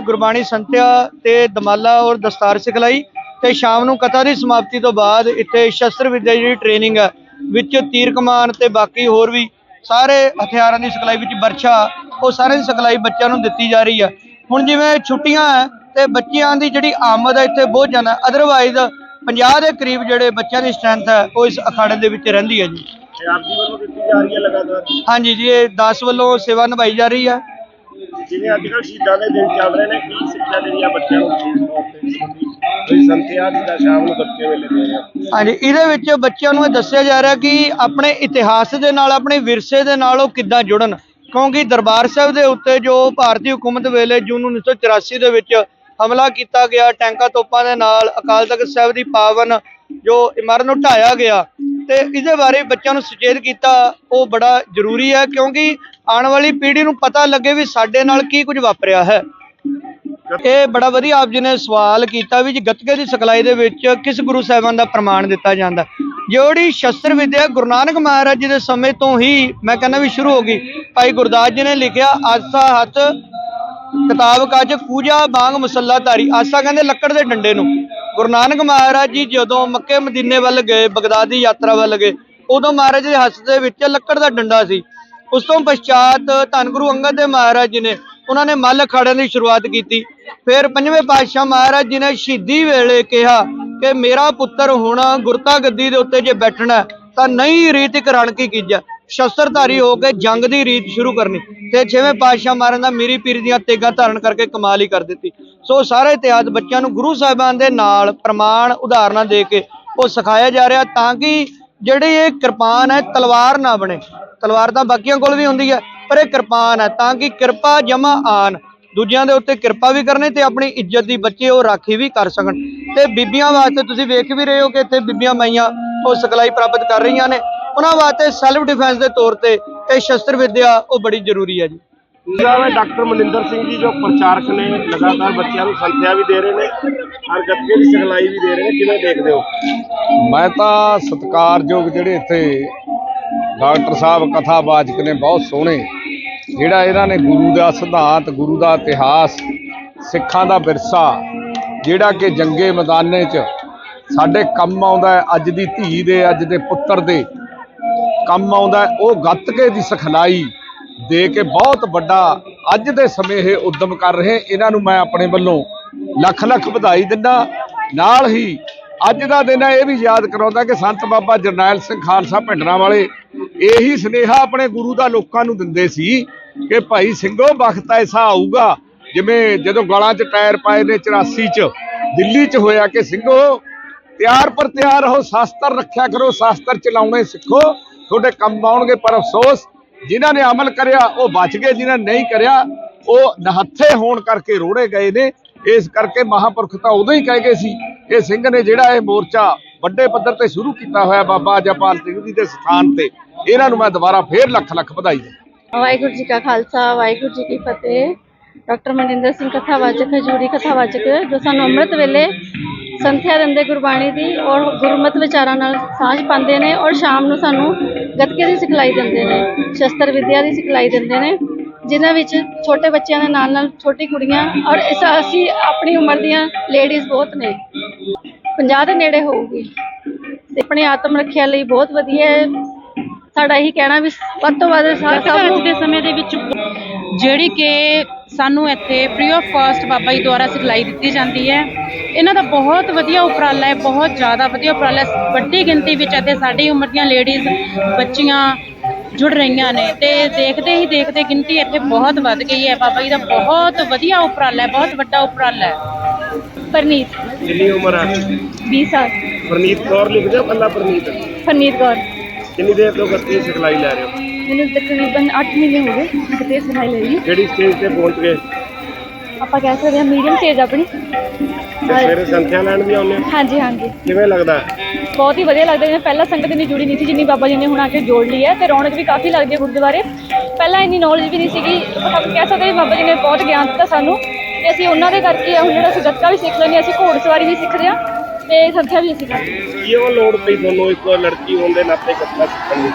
ਗੁਰਬਾਣੀ ਸੰਥਿਆ ਤੇ ਦਮਾਲਾ ਔਰ ਦਸਤਾਰ ਸਿਖਲਾਈ ਤੇ ਸ਼ਾਮ ਨੂੰ ਕਥਾ ਦੀ ਸਮਾਪਤੀ ਤੋਂ ਬਾਅਦ ਇੱਥੇ ਸ਼ਸਤਰ ਵਿੱਦਿਆ ਜਿਹੜੀ ਟ੍ਰੇਨਿੰਗ ਹੈ ਵਿੱਚ ਤੀਰ ਕਮਾਨ ਤੇ ਬਾਕੀ ਹੋਰ ਵੀ ਸਾਰੇ ਹਥਿਆਰਾਂ ਦੀ ਸਿਖਲਾਈ ਵਿੱਚ ਵਰਸ਼ਾ ਉਹ ਸਾਰਿਆਂ ਦੀ ਸਿਖਲਾਈ ਬੱਚਿਆਂ ਨੂੰ ਦਿੱਤੀ ਜਾ ਰਹੀ ਹੈ ਹੁਣ ਜਿਵੇਂ ਛੁੱਟੀਆਂ ਹੈ ਤੇ ਬੱਚਿਆਂ ਦੀ ਜਿਹੜੀ ਆਮਦ ਹੈ ਇੱਥੇ ਬਹੁਤ ਜ਼ਿਆਦਾ ਅਦਰਵਾਈਜ਼ 50 ਦੇ ਕਰੀਬ ਜਿਹੜੇ ਬੱਚਿਆਂ ਦੀ ਸਟਰੈਂਥ ਹੈ ਉਹ ਇਸ ਅਖਾੜੇ ਦੇ ਵਿੱਚ ਰਹਿੰਦੀ ਹੈ ਜੀ। ਤੇ ਆਪ ਜੀ ਵੱਲੋਂ ਦਿੱਤੀ ਜਾ ਰਹੀ ਹੈ ਲਗਾਤਾਰ? ਹਾਂਜੀ ਜੀ ਇਹ 10 ਵੱਲੋਂ ਸੇਵਾ ਨਿਭਾਈ ਜਾ ਰਹੀ ਹੈ। ਜਿਵੇਂ ਅੱਜ ਕੱਲ੍ਹ ਸ਼ਹੀਦਾਂ ਦੇ ਦਿਨ ਚੱਲ ਰਹੇ ਨੇ ਕੀ ਸਿੱਖਿਆ ਦੇਣੀ ਆ ਬੱਚਿਆਂ ਨੂੰ ਵਿਸ਼ੇਸ਼ ਤੌਰ ਤੇ? ਕੋਈ ਸੰਥਿਆ ਜਿੱਦਾਂ ਸ਼ਾਮ ਨੂੰ ਬੱਚੇ ਵੇਲੇ ਦੇ ਰਹੇ ਆ। ਹਾਂਜੀ ਇਹਦੇ ਵਿੱਚ ਬੱਚਿਆਂ ਨੂੰ ਇਹ ਦੱਸਿਆ ਜਾ ਰਿਹਾ ਕਿ ਆਪਣੇ ਇਤਿਹਾਸ ਦੇ ਨਾਲ ਆਪਣੇ ਵਿਰਸੇ ਦੇ ਨਾਲ ਉਹ ਕਿੱਦਾਂ ਜੁੜਨ? ਕਿਉਂਕਿ ਦਰਬਾਰ ਸਾਹਿਬ ਦੇ ਉੱਤੇ ਜੋ ਭਾਰਤੀ ਹਕੂਮਤ ਵੇਲੇ ਜੂਨ 1984 ਦੇ ਵਿੱਚ ਹਮਲਾ ਕੀਤਾ ਗਿਆ ਟੈਂਕਾਂ ਤੋਪਾਂ ਦੇ ਨਾਲ ਅਕਾਲ ਤਖਤ ਸਾਹਿਬ ਦੀ ਪਾਵਨ ਜੋ ਇਮਾਰਤ ਨੂੰ ਢਾਇਆ ਗਿਆ ਤੇ ਇਹਦੇ ਬਾਰੇ ਬੱਚਿਆਂ ਨੂੰ ਸੁਚੇਤ ਕੀਤਾ, ਉਹ ਬੜਾ ਜ਼ਰੂਰੀ ਹੈ ਕਿਉਂਕਿ ਆਉਣ ਵਾਲੀ ਪੀੜ੍ਹੀ ਨੂੰ ਪਤਾ ਲੱਗੇ ਵੀ ਸਾਡੇ ਨਾਲ ਕੀ ਕੁਝ ਵਾਪਰਿਆ ਹੈ। ਇਹ ਬੜਾ ਵਧੀਆ ਆਪ ਜੀ ਨੇ ਸਵਾਲ ਕੀਤਾ ਵੀ ਜੀ ਗੱਤਕੇ ਦੀ ਸਿਖਲਾਈ ਦੇ ਵਿੱਚ ਕਿਸ ਗੁਰੂ ਸਾਹਿਬਾਨ ਦਾ ਪ੍ਰਮਾਣ ਦਿੱਤਾ ਜਾਂਦਾ। ਜਿਹੜੀ ਸ਼ਸਤਰ ਵਿਦਿਆ ਗੁਰੂ ਨਾਨਕ ਮਹਾਰਾਜ ਜੀ ਦੇ ਸਮੇਂ ਤੋਂ ਹੀ ਮੈਂ ਕਹਿੰਦਾ ਵੀ ਸ਼ੁਰੂ ਹੋ ਗਈ। ਭਾਈ ਗੁਰਦਾਸ ਜੀ ਨੇ ਲਿਖਿਆ, ਆਸਾ ਹੱਥ ਕਿਤਾਬ ਕੱਜ ਪੂਜਾ ਬਾਗ ਮੁਸੱਲਾ ਧਾਰੀ ਆਸਾ ਕਹਿੰਦੇ ਲੱਕੜ ਦੇ ਡੰਡੇ ਨੂੰ। ਗੁਰੂ ਨਾਨਕ ਮਹਾਰਾਜ ਜੀ ਜਦੋਂ ਮੱਕੇ ਮਦੀਨੇ ਵੱਲ ਗਏ, ਬਗਦਾਦ ਦੀ ਯਾਤਰਾ ਵੱਲ ਗਏ, ਉਦੋਂ ਮਹਾਰਾਜ ਦੇ ਹੱਥ ਦੇ ਵਿੱਚ ਲੱਕੜ ਦਾ ਡੰਡਾ ਸੀ। ਉਸ ਤੋਂ ਪਛਾਤ ਧੰਨ ਗੁਰੂ ਅੰਗਦ ਦੇਵ ਮਹਾਰਾਜ ਜੀ ਨੇ ਉਹਨਾਂ ਨੇ ਮੱਲ ਅਖਾੜਿਆਂ ਦੀ ਸ਼ੁਰੂਆਤ ਕੀਤੀ। ਫਿਰ ਪੰਜਵੇਂ ਪਾਤਸ਼ਾਹ ਮਹਾਰਾਜ ਜੀ ਨੇ ਸ਼ਹੀਦੀ ਵੇਲੇ ਕਿਹਾ ਕਿ ਮੇਰਾ ਪੁੱਤਰ ਹੁਣ ਗੁਰਤਾ ਗੱਦੀ ਦੇ ਉੱਤੇ ਜੇ ਬੈਠਣਾ, ਤਾਂ ਨਹੀਂ ਰੀਤ ਇੱਕ ਰਣਕੀ ਕੀਜਾ। ਸ਼ਸਤਰਧਾਰੀ ਹੋ ਕੇ ਜੰਗ ਦੀ ਰੀਤ ਸ਼ੁਰੂ ਕਰਨੀ ਤੇ ਛੇਵੇਂ ਪਾਤਸ਼ਾਹ ਮਾਰਨ ਦਾ ਮੀਰੀ ਪੀਰੀ ਦੀਆਂ ਤੇਗਾਂ ਧਾਰਨ ਕਰਕੇ ਕਮਾਲ ਹੀ ਕਰ ਦਿੱਤੀ। ਸੋ ਸਾਰੇ ਇਤਿਹਾਸ ਬੱਚਿਆਂ ਨੂੰ ਗੁਰੂ ਸਾਹਿਬਾਨ ਦੇ ਨਾਲ ਪ੍ਰਮਾਣ ਉਦਾਹਰਨਾਂ ਦੇ ਕੇ ਉਹ ਸਿਖਾਇਆ ਜਾ ਰਿਹਾ ਤਾਂ ਕਿ ਜਿਹੜੀ ਇਹ ਕਿਰਪਾਨ ਹੈ, ਤਲਵਾਰ ਨਾ ਬਣੇ। ਤਲਵਾਰ ਤਾਂ ਬਾਕੀਆਂ ਕੋਲ ਵੀ ਹੁੰਦੀ ਹੈ, ਪਰ ਇਹ ਕਿਰਪਾਨ ਹੈ ਤਾਂ ਕਿ ਕਿਰਪਾ ਜਮਾ ਆਨ ਦੂਜਿਆਂ ਦੇ ਉੱਤੇ ਕਿਰਪਾ ਵੀ ਕਰਨੀ ਤੇ ਆਪਣੀ ਇੱਜ਼ਤ ਦੀ ਬੱਚੇ ਉਹ ਰਾਖੀ ਵੀ ਕਰ ਸਕਣ। ਤੇ ਬੀਬੀਆਂ ਵਾਸਤੇ ਤੁਸੀਂ ਵੇਖ ਵੀ ਰਹੇ ਹੋ ਕਿ ਇੱਥੇ ਬੀਬੀਆਂ ਮਾਈਆਂ ਉਹ ਸਿਖਲਾਈ ਪ੍ਰਾਪਤ ਕਰ ਰਹੀਆਂ ਨੇ। ਉਹਨਾਂ ਵਾਸਤੇ ਸੈਲਫ ਡਿਫੈਂਸ ਦੇ ਤੌਰ ਤੇ ਇਹ ਸ਼ਸਤਰ ਵਿੱਦਿਆ ਉਹ ਬੜੀ ਜ਼ਰੂਰੀ ਹੈ ਜੀ। ਹੈ ਡਾਕਟਰ ਮਨਿੰਦਰ ਸਿੰਘ ਜੀ ਜੋ ਪ੍ਰਚਾਰਕ ਨੇ ਲਗਾਤਾਰ ਬੱਚਿਆਂ ਨੂੰ ਸੰਥਿਆ ਵੀ ਦੇ ਰਹੇ ਨੇ ਔਰ ਗੱਤਕੇ ਦੀ ਸਿਖਲਾਈ ਵੀ ਦੇ ਰਹੇ ਨੇ। ਕਿਵੇਂ ਦੇਖਦੇ ਹੋ? ਮੈਂ ਤਾਂ ਸਤਿਕਾਰਯੋਗ ਜਿਹੜੇ ਇੱਥੇ ਡਾਕਟਰ ਸਾਹਿਬ ਕਥਾਵਾਚਕ ਨੇ ਬਹੁਤ ਸੋਹਣੇ। ਜਿਹੜਾ ਇਹਨਾਂ ਨੇ ਗੁਰੂ ਦਾ ਸਿਧਾਂਤ ਗੁਰੂ ਦਾ ਇਤਿਹਾਸ ਸਿੱਖਾਂ ਦਾ ਵਿਰਸਾ ਜਿਹੜਾ ਕਿ ਜੰਗੇ ਮੈਦਾਨੇ 'ਚ ਸਾਡੇ ਕੰਮ ਆਉਂਦਾ ਹੈ ਅੱਜ ਦੀ ਧੀ ਦੇ ਅੱਜ ਦੇ ਪੁੱਤਰ ਦੇ ਕੰਮ ਆਉਂਦਾ ਉਹ ਗੱਤਕੇ ਦੀ ਸਿਖਲਾਈ ਦੇ ਕੇ ਬਹੁਤ ਵੱਡਾ ਅੱਜ ਦੇ ਸਮੇਂ ਇਹ ਉਦਮ ਕਰ ਰਹੇ। ਇਹਨਾਂ ਨੂੰ ਮੈਂ ਆਪਣੇ ਵੱਲੋਂ ਲੱਖ ਲੱਖ ਵਧਾਈ ਦਿੰਦਾ। ਨਾਲ ਹੀ ਅੱਜ ਦਾ ਦਿਨ ਇਹ ਵੀ ਯਾਦ ਕਰਾਉਂਦਾ ਕਿ ਸੰਤ ਬਾਬਾ ਜਰਨੈਲ ਸਿੰਘ ਖਾਲਸਾ ਭਿੰਡਰਾਂ ਵਾਲੇ ਇਹੀ ਸੁਨੇਹਾ ਆਪਣੇ ਗੁਰੂ ਦਾ ਲੋਕਾਂ ਨੂੰ ਦਿੰਦੇ ਸੀ ਕਿ ਭਾਈ ਸਿੰਘੋ, ਵਕਤ ਐਸਾ ਆਊਗਾ, ਜਿਵੇਂ ਜਦੋਂ ਗਲਾਂ 'ਚ ਟਾਇਰ ਪਾਏ ਨੇ 84 'ਚ, ਦਿੱਲੀ 'ਚ ਹੋਇਆ ਕਿ ਸਿੰਘੋ, ਤਿਆਰ ਪਰ ਤਿਆਰ ਰਹੋ, ਸ਼ਾਸਤਰ ਰੱਖਿਆ ਕਰੋ, ਸ਼ਾਸਤਰ ਚਲਾਉਣੇ ਸਿੱਖੋ। ਤੁਹਾਡੇ ਕੰਮ ਆਉਣਗੇ, ਪਰ ਅਫਸੋਸ, ਜਿਨ੍ਹਾਂ ਨੇ ਅਮਲ ਕਰਿਆ, ਉਹ ਬਚ ਗਏ, ਜਿਨ੍ਹਾਂ ਨੇ ਨਹੀਂ ਕਰਿਆ, ਉਹ ਨਹੱਥੇ ਹੋਣ ਕਰਕੇ ਰੋੜੇ ਗਏ ਨੇ। ਇਸ ਕਰਕੇ ਮਹਾਪੁਰਖ ਤਾਂ ਉਦੋਂ ਹੀ ਕਹਿ ਗਏ ਸੀ, ਇਹ ਸਿੰਘ ਨੇ ਜਿਹੜਾ ਇਹ ਮੋਰਚਾ ਵੱਡੇ ਪੱਧਰ ਤੇ ਸ਼ੁਰੂ ਕੀਤਾ ਹੋਇਆ ਬਾਬਾ ਜਪਾਲ ਸਿੰਘ ਜੀ ਦੇ ਸਥਾਨ ਤੇ, ਇਹਨਾਂ ਨੂੰ ਮੈਂ ਦੁਬਾਰਾ ਫੇਰ ਲੱਖ ਲੱਖ ਵਧਾਈ ਦਿੰਦਾ। ਵਾਹਿਗੁਰੂ ਜੀ ਕਾ ਖਾਲਸਾ, ਵਾਹਿਗੁਰੂ ਜੀ ਕੀ ਫਤਿਹ। ਡਾਕਟਰ ਮਨਿੰਦਰ ਸਿੰਘ ਕਥਾਵਾਚਕ ਹਜੂਰੀ ਕਥਾਵਾਚਕ, ਜੋ ਸਾਨੂੰ ਅੰਮ੍ਰਿਤ ਵੇਲੇ ਸੰਥਿਆ ਦਿੰਦੇ ਗੁਰਬਾਣੀ ਦੀ ਔਰ ਗੁਰਮਤ ਵਿਚਾਰਾਂ ਨਾਲ ਸਾਂਝ ਪਾਉਂਦੇ ਨੇ ਔਰ ਸ਼ਾਮ ਨੂੰ ਸਾਨੂੰ ਗੱਤਕੇ ਦੀ ਸਿਖਲਾਈ ਦਿੰਦੇ ਨੇ ਸ਼ਸਤਰ ਵਿਦਿਆ ਦੀ ਸਿਖਲਾਈ ਦਿੰਦੇ ਨੇ ਜਿਨ੍ਹਾਂ ਵਿੱਚ ਛੋਟੇ ਬੱਚਿਆਂ ਦੇ ਨਾਲ ਨਾਲ ਛੋਟੀ ਕੁੜੀਆਂ ਔਰ ਇਸ ਅਸੀਂ ਆਪਣੀ ਉਮਰ ਦੀਆਂ ਲੇਡੀਜ਼ ਬਹੁਤ ਨੇ। 50 ਦੇ ਨੇੜੇ ਹੋਊਗੀ। ਤੇ ਆਪਣੇ ਆਤਮ ਰੱਖਿਆ ਲਈ ਬਹੁਤ ਵਧੀਆ ਹੈ। ਸਾਡਾ ਇਹੀ ਕਹਿਣਾ ਵੀ ਵੱਧ ਤੋਂ ਵੱਧ ਸਭ ਨੂੰ ਦੇ ਸਮੇਂ ਦੇ ਵਿੱਚ ਜਿਹੜੀ ਕਿ ਸਾਨੂੰ ਇੱਥੇ free of cost Baba ji ਦੁਆਰਾ ਸਿਖਲਾਈ ਦਿੱਤੀ ਜਾਂਦੀ ਹੈ। ਇਹਨਾਂ ਦਾ ਬਹੁਤ ਵਧੀਆ ਉਪਰਾਲਾ ਹੈ ਬਹੁਤ ਜ਼ਿਆਦਾ ਵਧੀਆ ਉਪਰਾਲਾ ਹੈ। ਵੱਡੀ ਗਿਣਤੀ ਵਿੱਚ ਇੱਥੇ ਸਾਡੀ ਉਮਰ ਦੀਆਂ ਲੇਡੀਜ਼ ਬੱਚੀਆਂ ਜੁੜ ਰਹੀਆਂ ਨੇ ਤੇ ਦੇਖਦੇ ਹੀ ਦੇਖਦੇ ਗਿਣਤੀ ਇੱਥੇ ਬਹੁਤ ਵੱਧ ਗਈ ਹੈ। ਬਾਬਾ ਜੀ ਦਾ ਬਹੁਤ ਵਧੀਆ ਉਪਰਾਲਾ ਹੈ ਬਹੁਤ ਵੱਡਾ ਉਪਰਾਲਾ ਹੈ। ਪਰਨੀਤ। ਕਿੰਨੀ ਉਮਰ ਹੈ 20 ਸਾਲ। ਪ੍ਰਨੀਤ ਕੌਰ ਲਿਖਦੇ ਹੋ ਕੱਲਾ ਪ੍ਰਨੀਤ? ਪਰਨੀਤ ਕੌਰ। ਕਿੰਨੀ ਦੇਰ ਤੋਂ ਦੀ ਸਿਖਲਾਈ ਲੈ ਰਹੇ ਹੋ? ਮੈਨੂੰ ਤਕਰੀਬਨ 8 ਮਹੀਨੇ ਹੋ ਗਏ ਕਿਤੇ ਸਿਖਾਈ ਲਈ ਕਿਹੜੀ ਸਟੇਜ ਤੇ ਪਹੁੰਚ ਗਏ? ਆਪਾਂ ਕਹਿ ਸਕਦੇ ਹਾਂ ਮੀਡੀਅਮ ਸਟੇਜ ਆਪਣੀ। ਸਵੇਰੇ ਸੰਥਿਆ ਲੈਣ ਵੀ ਆਉਂਦੇ ਹੋ? ਹਾਂਜੀ ਹਾਂਜੀ। ਕਿਵੇਂ ਲੱਗਦਾ? ਹੈ? ਬਹੁਤ ਹੀ ਵਧੀਆ ਲੱਗਦਾ ਜਿਵੇਂ ਪਹਿਲਾਂ ਸੰਗਤ ਇੰਨੀ ਜੁੜੀ ਨਹੀਂ ਸੀ ਜਿੰਨੀ ਬਾਬਾ ਜੀ ਨੇ ਹੁਣ ਆ ਕੇ ਜੋੜ ਲਈ ਹੈ ਤੇ ਰੌਣਕ ਵੀ ਕਾਫੀ ਲੱਗਦੀ ਹੈ ਗੁਰਦੁਆਰੇ। ਪਹਿਲਾਂ ਇੰਨੀ ਨੌਲੇਜ ਵੀ ਨਹੀਂ ਸੀਗੀ ਆਪਾਂ ਕਹਿ ਸਕਦੇ ਹਾਂ ਬਾਬਾ ਜੀ ਨੇ ਬਹੁਤ ਗਿਆਨ ਦਿੱਤਾ ਸਾਨੂੰ ਤੇ ਅਸੀਂ ਉਹਨਾਂ ਦੇ ਕਰਕੇ ਹੁਣ ਜਿਹੜਾ ਅਸੀਂ ਗੱਤਕਾ ਵੀ ਸਿੱਖ ਲੈਂਦੇ ਹਾਂ ਅਸੀਂ ਘੋੜ ਸਵਾਰੀ ਵੀ ਸਿੱਖਦੇ ਹਾਂ ਤੇ ਸੰਥਿਆ ਵੀ ਅਸੀਂ ਕਰਦੇ ਹਾਂ। ਕਿਉਂ ਲੋੜ ਪਈ ਤੁਹਾਨੂੰ ਇੱਕ ਲੜਕੀ ਹੋਣ ਦੇ ਨਾਤੇ ਗੱਤਕਾ ਸਿੱਖਣ ਦੀ?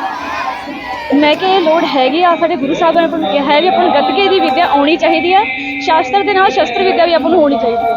ਮੈਂ ਕਿ ਇਹ ਲੋੜ ਹੈਗੀ ਆ, ਸਾਡੇ ਗੁਰੂ ਸਾਹਿਬ ਨੇ ਆਪਾਂ ਨੂੰ ਕਿਹਾ ਹੈ ਵੀ ਆਪਾਂ ਨੂੰ ਗੱਤਕੇ ਦੀ ਵਿੱਦਿਆ ਆਉਣੀ ਚਾਹੀਦੀ ਆ। ਸ਼ਾਸਤਰ ਦੇ ਨਾਲ ਸ਼ਸਤਰ ਵਿੱਦਿਆ ਵੀ ਆਪਾਂ ਨੂੰ ਹੋਣੀ ਚਾਹੀਦੀ ਹੈ